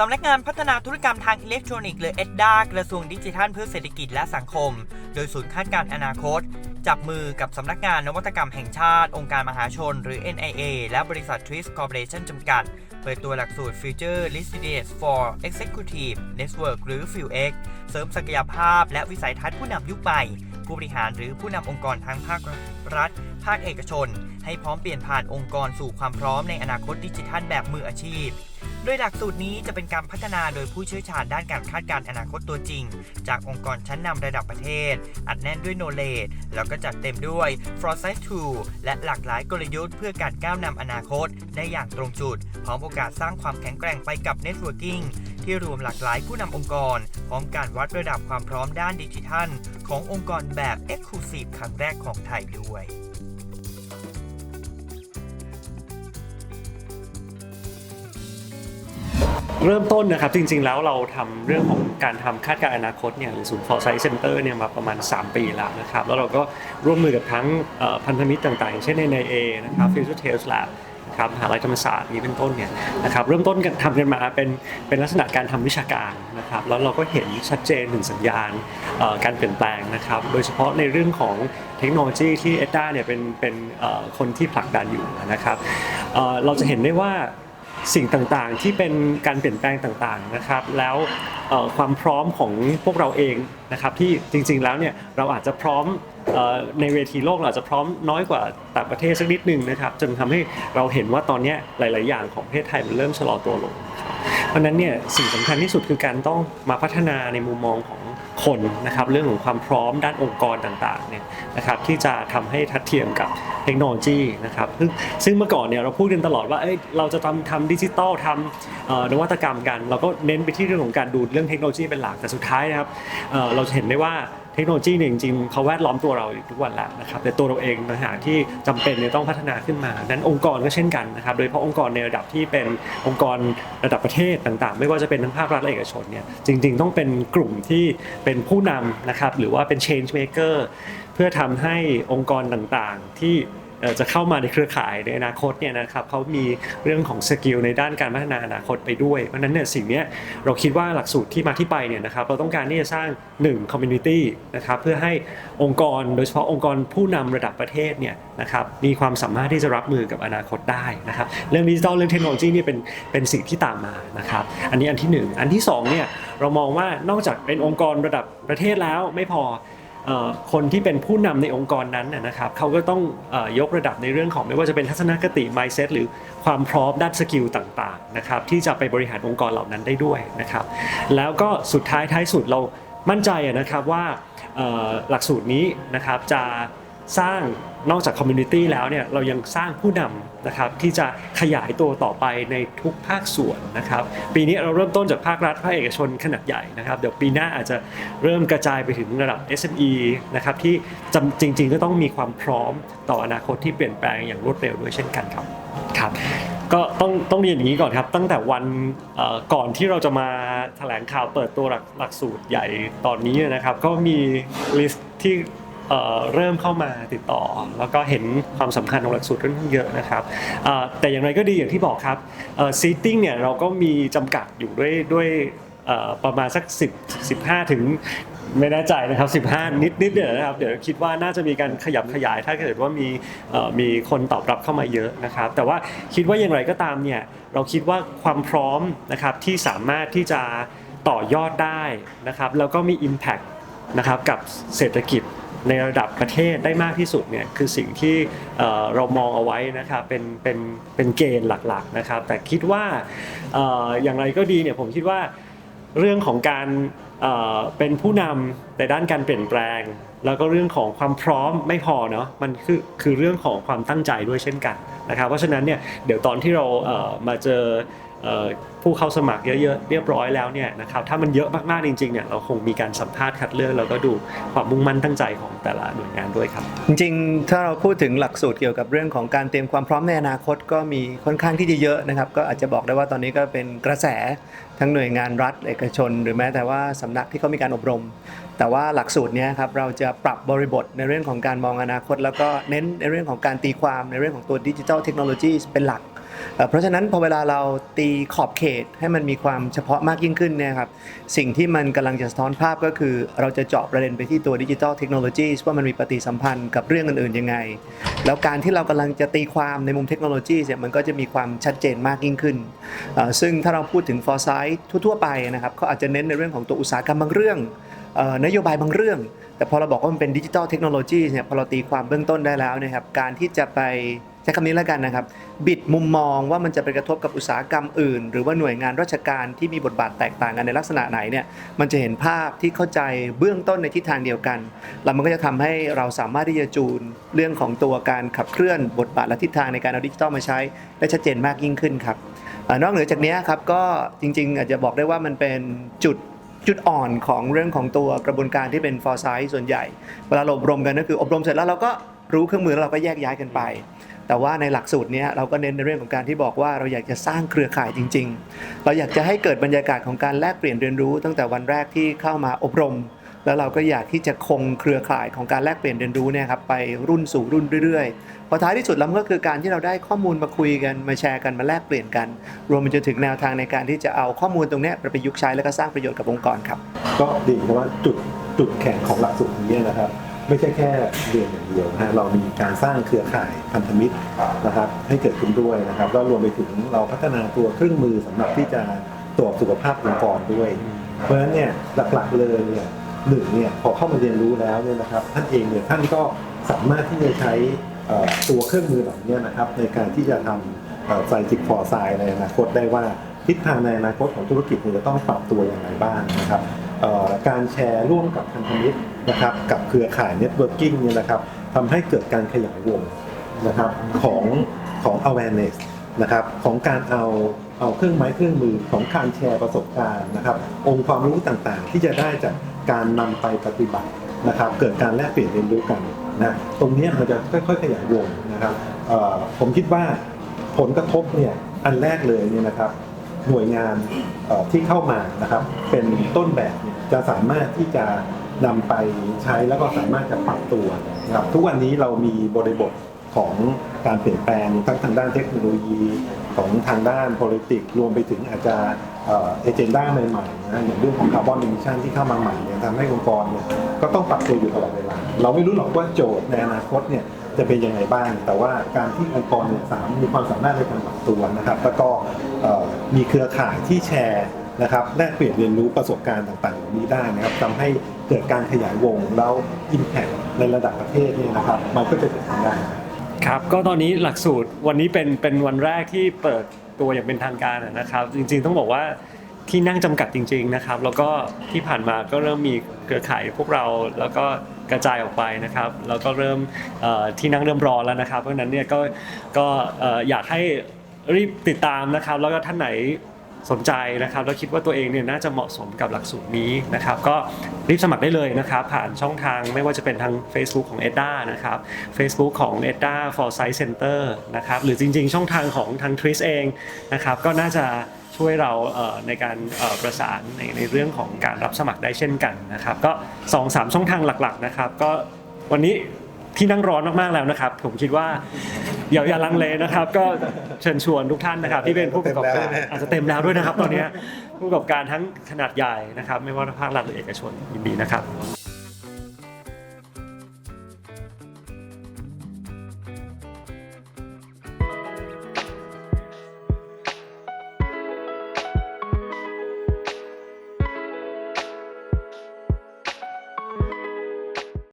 สำนักงานพัฒนาธุรกรรมทางอิเล็กทรอนิกส์หรือเอ็ดดากระทรวงดิจิทัลเพื่อเศรษฐกิจและสังคม โดยศูนย์คาดการณ์อนาคต จับมือกับสำนักงานนวัตกรรมแห่งชาติ องค์การมหาชน หรือ NIA และบริษัท Twist Corporation จำกัด เปิดตัวหลักสูตร Future Readiness for Executive Network หรือ FUX เสริมศักยภาพและวิสัยทัศน์ผู้นำยุคใหม่ผู้บริหารหรือผู้นำองค์กรทั้งภาครัฐ ภาคเอกชน ให้พร้อมเปลี่ยนผ่านองค์กรสู่ความพร้อมในอนาคตดิจิทัลแบบมืออาชีพ โดยหลักสูตรนี้จะเป็นการพัฒนาโดยผู้เชี่ยวชาญด้านการคาดการณ์อนาคตตัวจริง จากองค์กรชั้นนำระดับประเทศ อัดแน่นด้วยโนเลดแล้วก็จัดเต็มด้วย Foresight Tool และหลากหลายกลยุทธ์เพื่อการก้าวนำอนาคต ได้อย่างตรงจุด พร้อมโอกาสสร้างความแข็งแกร่งไปกับ Networking ที่รวมหลากหลายผู้นำองค์กร พร้อมการวัดระดับความพร้อมด้านดิจิทัล ขององค์กรแบบ Exclusive ครั้งแรกของไทยด้วย เริ่มต้นนะครับจริงๆแล้วเราทำเรื่องของการทำคาดการณ์อนาคตเนี่ยหรือศูนย์ Foresight Center เนี่ยมาประมาณ 3 ปีแล้วนะครับแล้วเราก็ร่วมมือกับทั้งพันธมิตรต่างๆ เช่นใน NIA นะครับ Future Tales Lab นะครับมหาลัยธรรมศาสตร์นี้เป็นต้นเนี่ยนะครับเริ่มต้นกันทำกันมาเป็นเป็นลักษณะการทำวิชาการนะครับแล้วเราก็เห็นชัดเจนถึงสัญญาณการเปลี่ยนแปลงนะครับโดยเฉพาะในเรื่องของเทคโนโลยีที่เอ็ดด้าเนี่ยเป็นเป็นคนที่ผลักดันอยู่นะครับเราจะเห็นได้ว่า สิ่งต่างๆ ที่เป็นการเปลี่ยนแปลงต่างๆนะครับ แล้วความพร้อมของพวกเราเองนะครับที่จริงๆแล้วเนี่ยเราอาจจะพร้อมในเวทีโลกเราอาจจะพร้อมน้อยกว่าต่างประเทศสักนิดนึงนะครับจนทำให้เราเห็นว่าตอนนี้หลาย ๆ อย่างของประเทศไทยมันเริ่มชะลอตัวลง เพราะฉะนั้นเนี่ยสิ่งสำคัญที่สุดคือการต้องมาพัฒนาในมุมมองของ คนนะครับเรื่องของความพร้อมด้านองค์กรต่างๆเนี่ยนะครับที่จะทำให้ทัดเทียมกับเทคโนโลยีนะครับซึ่งซึ่งเมื่อก่อนเนี่ยเราพูดกันตลอดว่าเอ้ยเราจะทำทำดิจิตอลทำนวัตกรรมกัน เราก็เน้นไปที่เรื่องของการดูเรื่องเทคโนโลยีเป็นหลักแต่สุดท้ายนะครับเอ่อเราจะเห็นได้ว่า เทคโนโลยีเนี่ยจริงๆเขาแวดล้อมตัวเราอยู่ทุกวันแล้วนะครับแต่ตัวเราเองนะฮะที่จำเป็นเนี่ยต้องพัฒนาขึ้นมา นั้นองค์กรก็เช่นกันนะครับโดยเฉพาะองค์กรในระดับที่เป็นองค์กรระดับประเทศต่างๆ ไม่ว่าจะเป็นทั้งภาครัฐและเอกชนเนี่ยจริง ๆ ต้องเป็นกลุ่มที่เป็นผู้นำนะครับหรือว่าเป็น change maker เพื่อทำให้องค์กรต่างๆที่ จะเข้ามาในเครือข่ายในอนาคตเนี่ยนะครับเขามีเรื่องของสกิลในด้านการพัฒนาอนาคตไปด้วย เพราะนั้นเนี่ยสิ่งนี้เราคิดว่าหลักสูตรที่มาที่ไปเนี่ยนะครับเราต้องการที่จะสร้าง1 community นะครับเพื่อให้องค์กรโดยเฉพาะองค์กรผู้นำระดับประเทศเนี่ยนะครับมีความสามารถที่จะรับมือกับอนาคตได้นะครับเรื่องดิจิทัลเรื่องเทคโนโลยีเนี่ยเป็นเป็นสิ่งที่ตามมานะครับอันนี้อันที่หนึ่งอันที่สองเนี่ยเรามองว่านอกจากเป็นองค์กรระดับประเทศแล้วไม่พอ คนที่เป็นผู้นำในองค์กรนั้นนะครับเขาก็ต้องยกระดับในเรื่องของไม่ว่าจะเป็นทัศนคติ mindset หรือความพร้อมด้านสกิลต่างๆนะครับที่จะไปบริหารองค์กรเหล่านั้นได้ด้วยนะครับแล้วก็สุดท้ายท้ายสุดเรามั่นใจนะครับว่าหลักสูตรนี้นะครับจะ สร้างนอกจากคอมมูนิตี้แล้วเนี่ยเรายังสร้างผู้นำนะครับที่จะขยายตัวต่อไปในทุกภาคส่วนนะครับ ปีนี้เราเริ่มต้นจากภาครัฐภาคเอกชนขนาดใหญ่นะครับเดี๋ยวปีหน้าอาจจะเริ่มกระจายไปถึงระดับ SME นะครับที่จริง ๆ ก็ต้องมีความพร้อมต่ออนาคตที่เปลี่ยนแปลงอย่างรวดเร็วด้วยเช่นกันครับครับก็ต้องต้องเรียนอย่างนี้ก่อนครับตั้งแต่วันก่อนที่เราจะมาแถลงข่าวเปิดตัวหลักหลักสูตรใหญ่ตอนนี้นะครับ ก็มีลิสต์ที่ เริ่มเข้ามาติดต่อ แล้วก็เห็นความสำคัญของหลักสูตรค่อนข้างเยอะนะครับแต่อย่างไรก็ดีอย่างที่บอกครับซีติ้งเนี่ยเราก็มีจำกัดอยู่ด้วยด้วยประมาณสัก 10 15 ถึงไม่แน่ใจนะครับ 15 นิดนิดเนี่ยนะครับ เดี๋ยวคิดว่าน่าจะมีการขยับขยาย ถ้าเกิดว่ามีมีคนตอบรับเข้ามาเยอะนะครับ แต่ว่าคิดว่าอย่างไรก็ตามเนี่ย เราคิดว่าความพร้อมนะครับที่สามารถที่จะต่อยอดได้นะครับ แล้วก็มี Impact นะครับกับเศรษฐกิจ ในระดับประเทศได้มากที่สุดเนี่ยคือสิ่งที่เรามองเอาไว้นะครับเป็นเป็นเป็นเกณฑ์หลักๆนะครับ แต่คิดว่าอย่างไรก็ดีเนี่ยผมคิดว่าเรื่องของการเป็นผู้นำในด้านการเปลี่ยนแปลง แล้วก็เรื่องของความพร้อมไม่พอเนาะมันคือคือเรื่องของความตั้งใจด้วยเช่นกันนะครับเพราะฉะนั้นเนี่ยเดี๋ยวตอนที่เรามาเจอ ผู้เข้าสมัครเยอะๆเรียบร้อยแล้วเนี่ยนะครับถ้ามันเยอะมากๆจริงๆเนี่ยเราคงมีการสัมภาษณ์คัดเลือกแล้วก็ดูความมุ่งมั่นตั้งใจของแต่ละหน่วยงานด้วยครับ จริงๆ ถ้าเราพูดถึงหลักสูตรเกี่ยวกับเรื่องของการเตรียมความพร้อมในอนาคตก็มีค่อนข้างที่จะเยอะนะครับ ก็อาจจะบอกได้ว่าตอนนี้ก็เป็นกระแสทั้งหน่วยงานรัฐเอกชน หรือแม้แต่ว่าสำนักที่เขามีการอบรม แต่ว่าหลักสูตรเนี้ยครับเราจะปรับบริบทในเรื่องของการมองอนาคต แล้วก็เน้นในเรื่องของการตีความในเรื่องของตัวดิจิทัลเทคโนโลยีเป็นหลัก เพราะฉะนั้นพอเวลาเราตีขอบเขตให้มันมีความเฉพาะมากยิ่งขึ้นเนี่ยครับสิ่งที่มันกำลังจะสะท้อนภาพก็คือ เราจะเจาะประเด็นไปที่ตัวดิจิทัลเทคโนโลยีว่ามันมีปฏิสัมพันธ์กับเรื่องอื่นๆยังไง แล้วการที่เรากำลังจะตีความในมุมเทคโนโลยีเนี่ยมันก็จะมีความชัดเจนมากยิ่งขึ้น ซึ่งถ้าเราพูดถึง foresight ทั่วๆไปนะครับเขาอาจจะเน้นในเรื่องของตัวอุตสาหกรรมบางเรื่องนโยบายบางเรื่อง แต่พอเราบอกว่ามันเป็นดิจิทัลเทคโนโลยีเนี่ยพอเราตีความเบื้องต้นได้แล้วเนะครับการที่จะไป ช้คำนี้แล้วกันนะครับ บิดมุมมองว่ามันจะไปกระทบกับอุตสาหกรรมอื่น หรือว่าหน่วยงานราชการที่มีบทบาทแตกต่างกันในลักษณะไหนเนี่ยมันจะเห็นภาพที่เข้าใจเบื้องต้นในทิศทางเดียวกัน แล้วมันก็จะทำให้เราสามารถที่จะจูนเรื่องของตัวการขับเคลื่อนบทบาทและทิศทางในการเอาดิจิทัลมาใช้ได้ชัดเจนมากยิ่งขึ้นครับอนอกเหนือจากนี้ครับก็จริง ๆ อาจจะบอกได้ว่ามันเป็นจุดจุดอ่อนของเรื่องของตัวกระบวนการที่เป็น foresight ส่วนใหญ่ เวลาเราอบรมกันก็คืออบรมเสร็จแล้วเราก็รู้เครื่องมือแล้วเราก็แยกย้ายกันไป แต่ว่าในหลักสูตรนี้เราก็เน้นในเรื่องของการที่บอกว่าเราอยากจะสร้างเครือข่ายจริง ๆ เราอยากจะให้เกิดบรรยากาศของการแลกเปลี่ยนเรียนรู้ ตั้งแต่วันแรกที่เข้ามาอบรม แล้วเราก็อยากที่จะคงเครือข่ายของการแลกเปลี่ยนเรียนรู้เนี่ยครับไปรุ่นสู่รุ่นเรื่อยๆพอท้ายที่สุดแล้วก็คือการที่เราได้ข้อมูลมาคุยกันมาแชร์กันมาแลกเปลี่ยนกัน รวมไปจนถึงแนวทางในการที่จะเอาข้อมูลตรงนี้ไปประยุกต์ใช้แล้วก็สร้างประโยชน์กับองค์กรครับ ก็ดีเพราะว่าจุดจุดแข็งของหลักสูตรนี้นะครับ ไม่ใช่แค่เรียนอย่างเดียวนะฮะเรามีการสร้างเครือข่ายพันธมิตรนะครับให้เกิดขึ้นด้วยนะครับแล้วรวมไปถึงเราพัฒนาตัวเครื่องมือสำหรับที่จะตรวจสุขภาพองค์กรด้วย เพราะฉะนั้นเนี่ยหลักๆเลยเนี่ยหนึ่งเนี่ยพอเข้ามาเรียนรู้แล้วเนี่ยนะครับท่านเองเนี่ยท่านก็สามารถที่จะใช้ตัวเครื่องมือเหล่านี้นะครับในการที่จะทำไซจิกฟอร์ไซในอนาคตได้ว่าทิศทางในอนาคตของธุรกิจเนี่ยจะต้องปรับตัวอย่างไรบ้างนะครับการแชร์ร่วมกับพันธมิตร นะครับกับเครือข่ายเน็ตเวิร์กิ่งเนี่ยนะครับทำให้เกิดการขยายวงนะครับของของ awareness นะครับของการเอาเอาเครื่องไม้เครื่องมือของการแชร์ประสบการณ์นะครับ องค์ความรู้ต่างๆ ที่จะได้จากการนำไปปฏิบัตินะครับ เกิดการแลกเปลี่ยนเรียนรู้กันนะตรงนี้มันจะค่อยๆขยายวงนะครับผมคิดว่าผลกระทบเนี่ยอันแรกเลยเนี่ยนะครับหน่วยงานที่เข้ามานะครับเป็นต้นแบบจะสามารถที่จะ นำไปใช้แล้วก็สามารถจะปรับตัวนะครับทุกวันนี้เรามีบริบทของการเปลี่ยนแปลงทั้งทางด้านเทคโนโลยีของทางด้าน politics รวมไปถึงอาจจะเอเจนด้าใหม่ๆนะอย่างเรื่องของคาร์บอน e มิชันที่เข้ามาใหม่เนี่ยทำให้องค์กรเนี่ยก็ต้องปรับตัวอยู่ตลอดเวลาเราไม่รู้หรอกว่าโจทย์ในอนาคตเนี่ยจะเป็นยังไงบ้าง แต่ว่าการที่องค์กรเนี่ยสามมีความสามารถในการปรับตัวนะครับแล้วก็มีเครือข่ายที่แชร์ นะครับแลกเปลี่ยนเรียนรู้ประสบการณ์ต่างๆเหล่านี้ได้นะครับทำให้เกิดการขยายวงแล้ว Impact ในระดับประเทศเนี่ยนะครับ มันก็จะเกิดขึ้นได้ ครับก็ตอนนี้หลักสูตรวันนี้เป็นเป็นวันแรกที่เปิดตัวอย่างเป็นทางการนะครับ จริงๆต้องบอกว่าที่นั่งจำกัดจริง ๆนะครับ แล้วก็ที่ผ่านมาก็เริ่มมีเครือข่ายพวกเราแล้วก็กระจายออกไปนะครับ แล้วก็เริ่มที่นั่งเริ่มรอแล้วนะครับ เพราะฉะนั้นเนี่ยก็ก็อยากให้รีบติดตามนะครับ แล้วก็ท่านไหน สนใจนะครับแล้วคิดว่าตัวเองเนี่ยน่าจะเหมาะสมกับหลักสูตรนี้นะครับก็รีบสมัครได้เลยนะครับผ่านช่องทางไม่ว่าจะเป็นทาง Facebook ของ EDDA นะครับ Facebook ของ EDDA for Science Center นะครับหรือจริง ๆ ช่องทางของทาง TRIS เองนะครับก็น่าจะช่วยเราในการประสานในในเรื่องของการรับสมัครได้เช่นกันนะครับก็2-3ช่องทางหลักๆนะครับก็วันนี้ที่นั่งร้อนมากๆแล้วนะครับ ผมคิดว่า อย่าอย่าลังเลนะครับ ก็เชิญชวนทุกท่านนะครับ ที่เป็นผู้ประกอบการอาจจะเต็มแล้วด้วยนะครับ ตอนนี้ผู้ประกอบการทั้งขนาดใหญ่นะครับ ไม่ว่าภาครัฐหรือเอกชนยินดีนะครับ